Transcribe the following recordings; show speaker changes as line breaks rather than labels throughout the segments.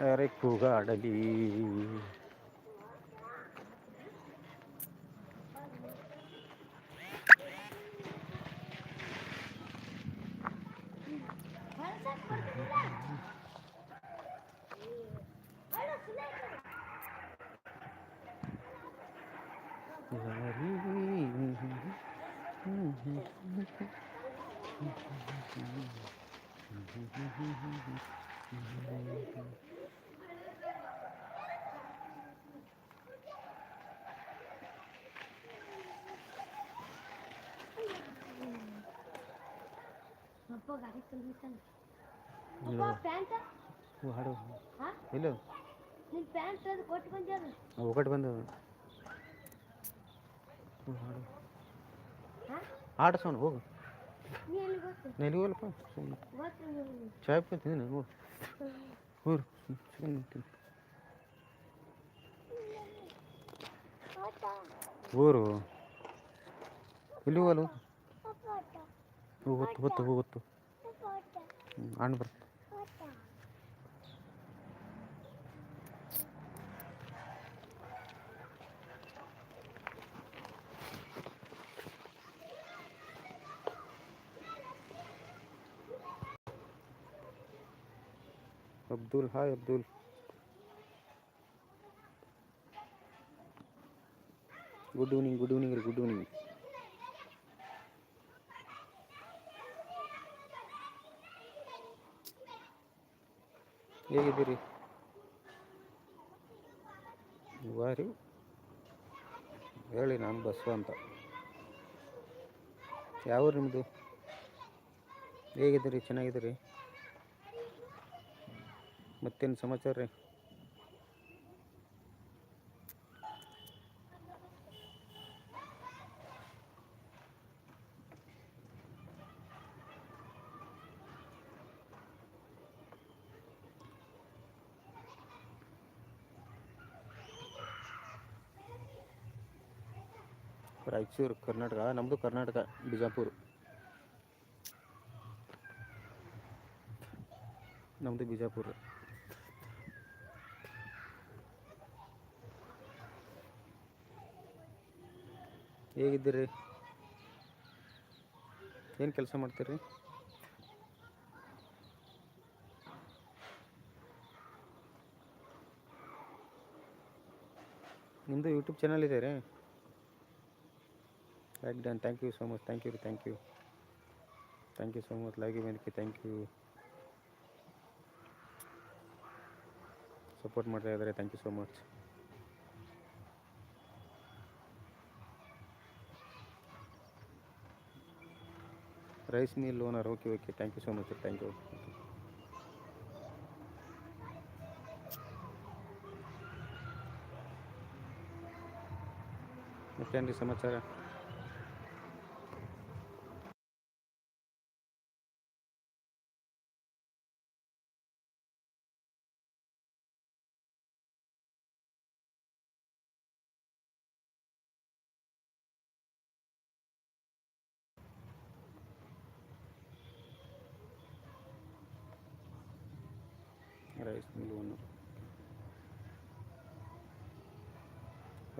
ഏറെ കുകാടലീ
ಅಪ್ಪ ಗಾಡಿ ತಂದಿದ್ದಾನೆ
ಇಲ್ಲ.
ಅಪ್ಪ ಪ್ಯಾಂಟ್
ಹ್ಞೂ ಹಾಡು
ಹಾ
ಇಲ್ಲ
ನಿನ್ ಪ್ಯಾಂಟ್ ಅದು ಕೊಟ್ಟು ಬಂದ್ಯಾರ
ಒಗಟ್ಟು ಬಂದವ ಹ್ಞೂ ಹಾಡು
ಹಾ
ಹಾಡು ಸೌಂಡ್ ಹೋಗು
ನೀ ಎಲ್ಲಿ ಗೊತ್ತು
ನಾ ಎಲ್ಲಿ ಹೋಗಲ್ಲಪ್ಪ ಸುಮ್ಮನೆ
ಗೊತ್ತು ನಿನಗೆ.
ಚಾಯ್ ಕುಂತೀನಿ ನೋಡು ಹೂರು ಸುಮ್ಮನೆ ಊರು ಎಲ್ಲಿ ಹೋಗಲ್ಲ ಹೋಗುತ್ತು ಹೊತ್ತು ಹೋಗುತ್ತು ಹ್ಞೂ ಹಣ್ಣು ಬರ್ತದೆ Abdul hi Abdul good evening good evening ಹೇಗಿದ್ದೀರಿ? ವಾರಿ ಹೇಳಿ ನಾನು ಬಸ್ವ ಅಂತ ಯಾವ ನಿಮ್ಮದು? ಹೇಗಿದ್ದೀರಿ? ಚೆನ್ನಾಗಿದ್ದೀರಿ? ಮತ್ತೇನು ಸಮಾಚಾರ ರೀ? ರಾಯಚೂರು ಕರ್ನಾಟಕ ನಮ್ಮದು ಕರ್ನಾಟಕ ಬಿಜಾಪುರ ನಮ್ಮದು ಬಿಜಾಪುರ ಹೇಗಿದ್ದೀರಿ? ಏನು ಕೆಲಸ ಮಾಡ್ತೀರಿ? ನಿಮ್ಮದು ಯೂಟ್ಯೂಬ್ ಚಾನಲ್ ಇದೆ ರೀ right done thank you so much thank you thank you thank you so much like ಬಂದಕ್ಕೆ thank you support ಮಾಡ್ತಾ ಇದ್ದಾರೆ thank you so much rice mill owner okay okay thank you so much thank you ಮತ್ತೇನು ರೀ ಸಮಾಚಾರ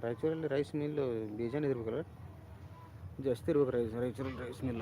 ರಾಯಚೂರಲ್ಲಿ rice mill ಬೇಜಾನ್ ಇರ್ಬೇಕಲ್ಲ ಜಾಸ್ತಿ ಇರ್ಬೇಕು rice ರಾಯಚೂರಲ್ಲಿ rice mill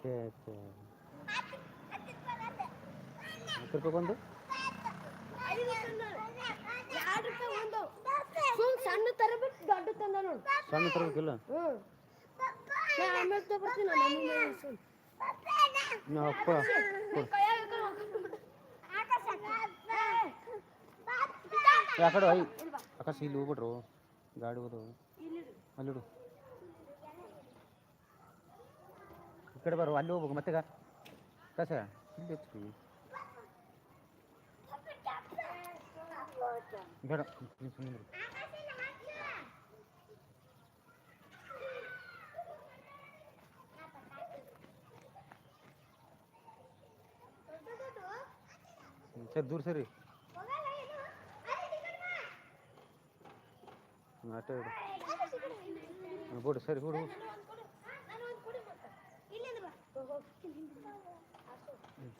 ಛೇ ಛೇ ಹತ್ತು ರೂಪಾಯಿ ಒಂದು
ಸಣ್ಣ ತರಬಿಟ್ಟು ದೊಡ್ಡ ತಂದ ನೋಡು.
ಸಣ್ಣ ತರಬೇಕಿಲ್ಲ
ಆಮೇಲೆ ತಗೊಬರ್ತೀನಿ ನಮ್ಮ
ಅಪ್ಪ. ಆ ಕಡೆ ಐ ಆಕಾಶ ಇಲ್ಲಿ ಹೋಗ್ಬಿಟ್ರು. ಗಾಡಿ ಹೋದವು. ಅಲ್ಲಿಡು. ಈ ಕಡೆ ಬರು ಅಲ್ಲಿ ಹೋಗ್ಬೇಕು ಮತ್ತೆ ಕಸ ಇಲ್ಲಿ ಹಚ್ಕೊ. ಬೇಡ ನೀನು ಸುಮ್ಮನೆ ಇರು. ಹ್ಮ್, ಸರಿ ದೂರ ಸರಿ ಹ್ಮ್, ಆಟೋ ಇಡು ಹ್ಮ್, ಬಿಡು ಸರಿ ಬಿಡು ಹ್ಮ್,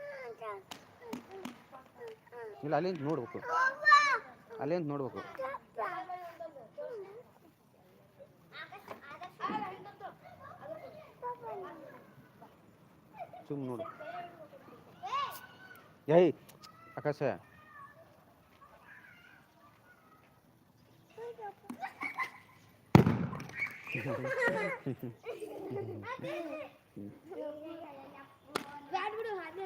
ಇಲ್ಲ ಅಲ್ಲಿಂದ ನೋಡ್ಬೇಕು. ಅಲ್ಲಿಂದ ನೋಡ್ಬೇಕು. ಸುಮ್ ನೋಡು. ಏಯ್ ಆಕಾಶ.
ಬ್ಯಾಡ್ ಬಿಡು ಅದೇ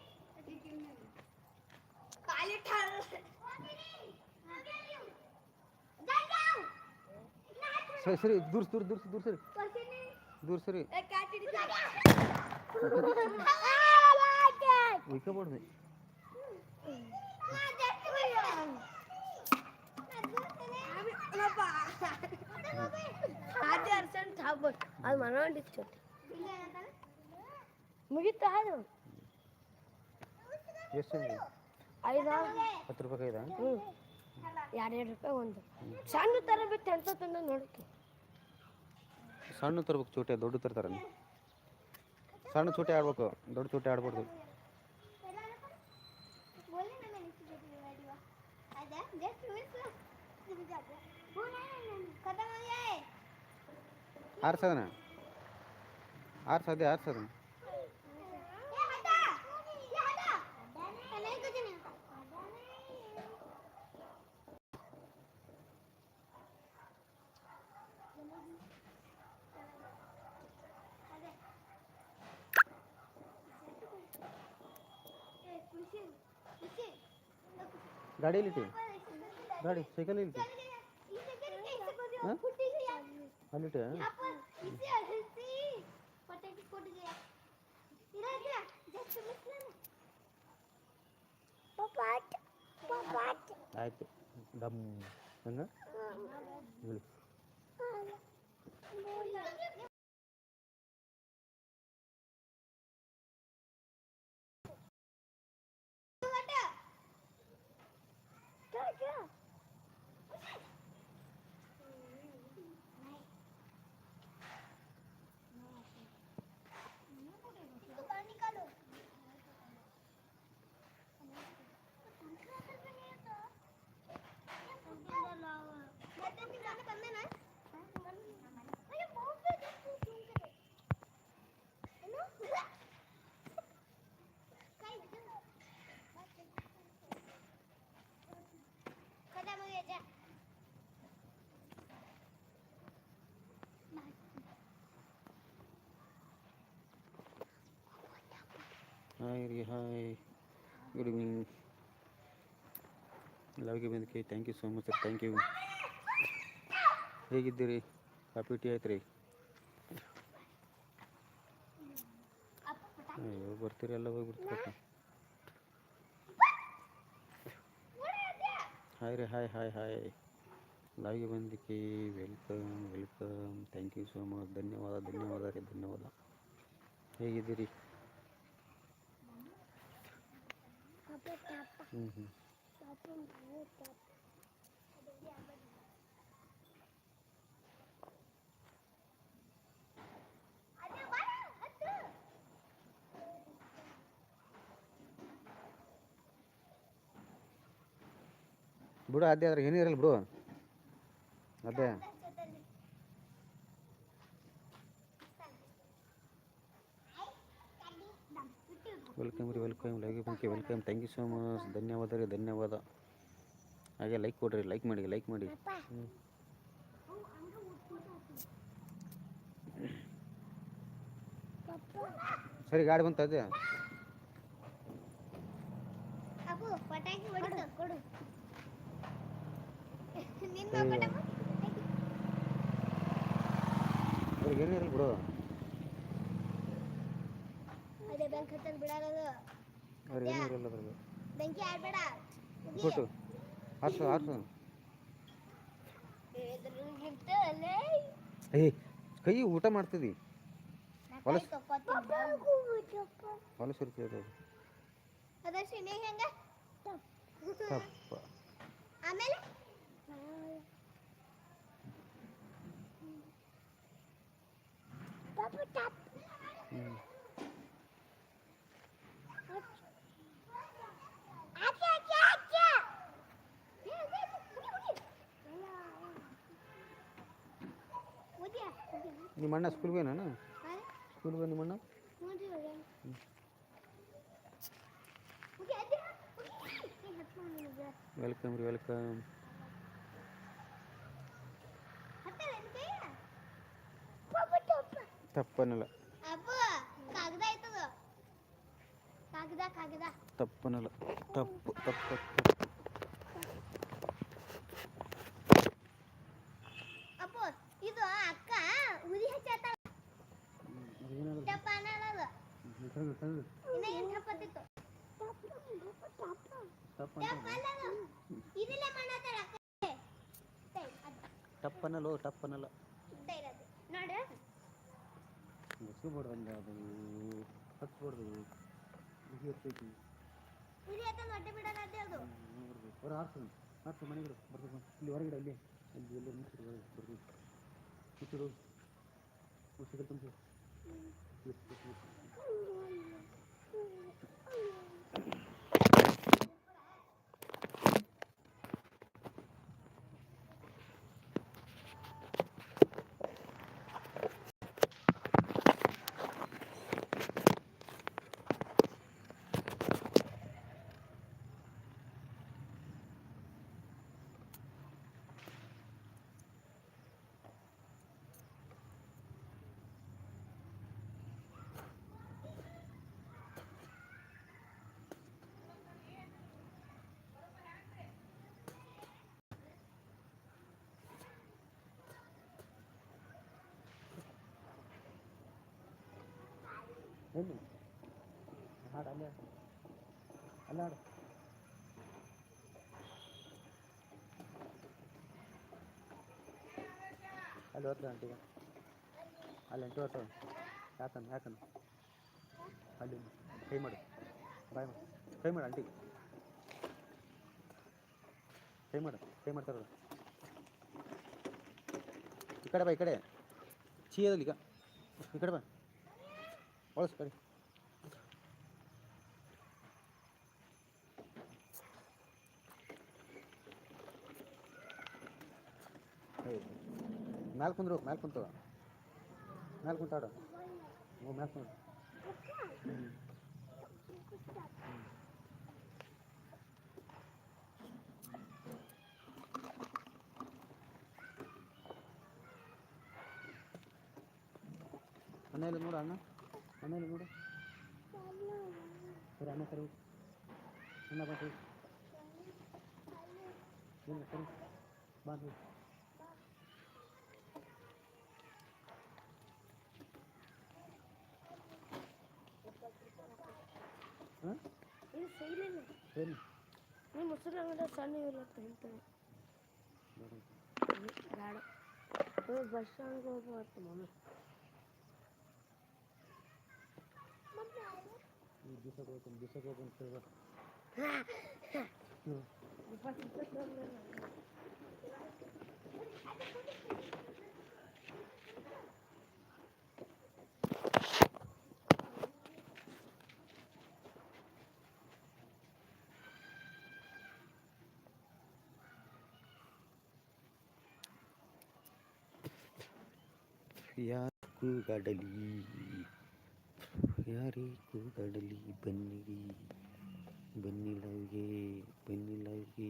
सरी सरी दूर दूर दूर दूर सरी दूर सरी
ಕ್ಯಾಚ್ ಹಿಡಿತೀನಿ
ವಿಕೆ ಬಡ್ದು
ಅದೇ ಅರ್ಸೆಂಟ್ ಆಗ್ಬೋದು ಅದು ಮನೋಂಡಿತ್ತು ಮುಗಿತಾ ಅದು
ಎಷ್ಟು ಇದೆ?
ಐದಾ
ಹತ್ತು ರೂಪಾಯಿ ಐದಾ
ಹ್ಞೂ ಎರಡೆರಡು ರೂಪಾಯಿ ಒಂದು. ಸಣ್ಣ ತರಬೇಕು ಅಂತ ತಂದ ನೋಡ್ತು
ಸಣ್ಣ ತರ್ಬೇಕು ಚೋಟೆ, ದೊಡ್ಡ ತರ್ತಾರ ಸಣ್ಣ ಚೋಟೆ ಆಡ್ಬೇಕು, ದೊಡ್ಡ ಚೋಟೆ ಆಡ್ಬಾರ್ದು. ಆರ್ಸದನ? ಆರ್ಸದೆ, ಆರ್ಸದನ? ಗಾಡಿಯಲ್ಲಿಟ್ಟೆ ಗಾಡಿ ಸೈಕಲ್ ಇಲ್ಟೆ ಹಾಂ ಅಲ್ಲಿಟ್ಟೆ ಆಯ್ತು ಡಮ್ ಹಂಗ ಹೇಳಿ ಹಾಯ್ ರೀ ಹಾಯ್ ಗುಡ್ ಈವ್ನಿಂಗ್ ಲವ್ಗೆ ಬಂದಕ್ಕೆ thank you so much sir thank you ಹೇಗಿದ್ದೀರಿ? ಕಾಫಿ ಟೀ ಆಯ್ತು ರೀ ಅಯ್ಯೋ, ಬರ್ತೀರಿ ಎಲ್ಲ ಹೋಗಿ ಬಿಡ್ತೀರಪ್ಪ ಹಾಯ್ ರೀ ಹಾಯ್ ಹಾಯ್ ಹಾಯ್ ಲವ್ಗೆ ಬಂದಕ್ಕೆ welcome welcome thank you so much ಧನ್ಯವಾದ ಧನ್ಯವಾದ ರೀ, ಧನ್ಯವಾದ. ಹೇಗಿದ್ದೀರಿ? ಬಿಡು ಅದೇ ಅದ್ರ ಏನಿರಲ್ಲ ಬಿಡು ಅದೇ ವೆಲ್ಕಮ್ ರೀ welcome like Banke welcome thank you so much ಧನ್ಯವಾದ ರೀ ಧನ್ಯವಾದ. ಹಾಗೆ ಲೈಕ್ ಕೊಡ್ರಿ ಲೈಕ್ ಮಾಡಿ ಲೈಕ್ ಮಾಡಿ. ಹ್ಞೂ ಸರಿ ಗಾಡಿ ಬಂತ ಅದೇ
ಅಪ್ಪು ಪಟಾಕಿ ಹೊಡಿತು ಕೊಡು ನಿನ್ನ
ಅಯ್ಯೋ.
ಪಟಾಕಿ
ಅವ್ರಿಗೆ ಏನಿರಲ್ಲ ಬಿಡು
ಅದೇ ಬೆಂಕಿ ಹತ್ತಲ್ ಬಿಡಾರದು
ಅವ್ರಿಗೆ ಅದ್ರಾಗ
ಬೆಂಕಿ ಆಡ್ಬೇಡ.
ಕೊಟ್ಟು. ಹಾರ್ಸು ಹಾರ್ಸು ಏ ಕೈ ಊಟ ಮಾಡ್ತಿದ್ದಿ ಹೊಲಸ್. ಹೊಲಸು ಇರ್ತದೆ
ಆಮೇಲೆ?
ಹ್ಞೂ ನಿಮ್ಮ ಅಣ್ಣ ಸ್ಕೂಲ್ಗೆ ಹೋಗ್ಯಾನ ಸ್ಕೂಲ್ಗೆ ಹೋಗಿ ನಿಮ್ಮ ಅಣ್ಣ ವೆಲ್ಕಮ್ ರೀ ವೆಲ್ಕಮ್ ತಪ್ಪನಲ್ಲ
ಅಪ್ಪ ಕಾಗದ ಆಯ್ತದ ಕಾಗದ ಕಾಗದ
ತಪ್ಪನಲ್ಲ ತಪ್ಪು ತಪ್ಪು
ಟಪ್ಪ ಅನ್ನಲ್ಲ
ಟಪ್ಪನಲ್ಲ ಟಪ್ಪನಲ್ಲ.
ನೋಡ್ರ
ಮುಗಿಸ್ಕೊಬಾರ್ದಂಗ ಅದು ಹಚ್ಬಾರ್ದು ಬಿಸಿ ಇರ್ತೈತಿ
ಉರಿ ಹತ್ತ ಹೊಟ್ಟೆ ಬಿಡಲ್ಲ ಅದು
ಹೊರ ಹಾರ್ಸು ಹಾರ್ಸು ಮನೆಗೆ ಬರ್ಬೇಕು ಇಲ್ಲಿ ಹೊರಗಡೆ ಅಲ್ಲಿ ಎಲ್ಲ ಮುಚ್ಚಿಡು ಬರ್ಬೇಕು Thank you. ಅಲ್ಲೇ ಹಾಡು. ಅಲ್ಲೇ ಹಾಡು. ಅಲ್ಲಿ ಹೋತ್ರ ಆಂಟಿಗೆ ಅಲ್ಲಿ ಎಂಟು ವರ್ಷ ಯಾಕನ್ ಯಾಕನ್ ಅಲ್ಲಿ ಕೈ ಮಾಡು. ಬಾಯ್ ಮಾಡು. ಕೈ ಮಾಡು ಆಂಟಿಗೆ ಕೈ ಮಾಡು. ಕೈ ಮಾಡ್ತಾರಲ್ಲ ಈ ಕಡೆ ಬಾ, ಈ ಕಡೆ. ಚೀಯದಲ್ಲಿ ಈಗ. ಈ ಕಡೆ ಬಾ. ಒಳಸ್ ಕಡೆ ಮ್ಯಾಲೆ ಕುಂದ್ರು ಮ್ಯಾಲೆ ಕುಂತು ಮ್ಯಾಲೆ ಕುಂತಾಡು ಹ್ಞೂ ಮ್ಯಾಲೆ ಕುಂತು ಮನೇಲಿ ನೋಡು ಅಣ್ಣ అన్నలు
కూడా? సరే
అన్న
సరే. అన్న బాబు సరే బాబు ఇది చేయలేదు నేను ముసలి కూడా సన్ వెళ్తాను
బస్ స్టాండ్కి పోతాను दुसरं कोकण दुसरं
कोकण Ya, ku
kadali. यारी को अडली बन्नी बन्नी लागे बन्नी लागे।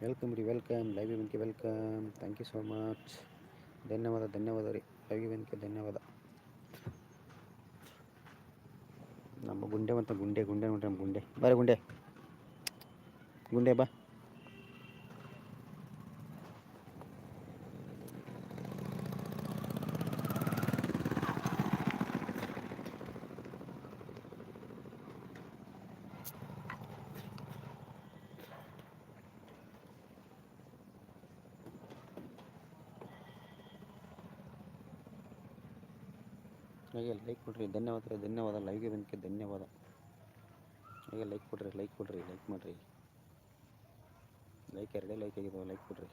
ವೆಲ್ಕಮ್ ರೀ welcome live ಇವೆಂಟ್ಗೆ welcome thank you so much ಧನ್ಯವಾದ ಧನ್ಯವಾದ ರೀ. ಲೈವ್ ಇವೆಂಟ್ಗೆ ಧನ್ಯವಾದ. ನಮ್ಮ ಗುಂಡೆ ಮತ್ತು ಗುಂಡೆ ಗುಂಡೆ ನೋಡ್ರಿ ನಮ್ಮ ಗುಂಡೆ. ಬಾರೆ ಗುಂಡೆ. ಗುಂಡೆ ಬಾ. ಹಾಗೆ ಲೈಕ್ ಕೊಡ್ರಿ, ಧನ್ಯವಾದ ಧನ್ಯವಾದ ಲೈವ್ಗೆ ಬಂದಕ್ಕೆ ಧನ್ಯವಾದ. ಹಾಗೆ ಲೈಕ್ ಕೊಡ್ರಿ ಲೈಕ್ ಕೊಡ್ರಿ ಲೈಕ್ ಮಾಡಿರಿ. ಲೈಕ್ ಎರಡೇ ಲೈಕ್ ಆಗಿದಾವೆ ಲೈಕ್ ಕೊಡ್ರಿ.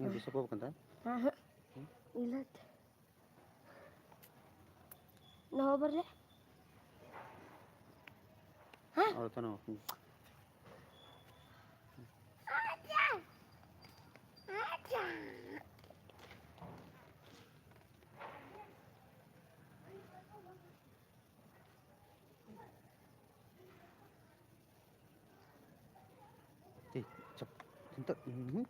ನೀವು ದಿವಸಕ್ಕೆ ಹೋಗ್ಬೇಕಂತ
ಆಹಾ. ಇಲ್ಲ ನಾವು ಬರ್ರಿ
ಅವ್ರ ತಾನು Mm-hmm.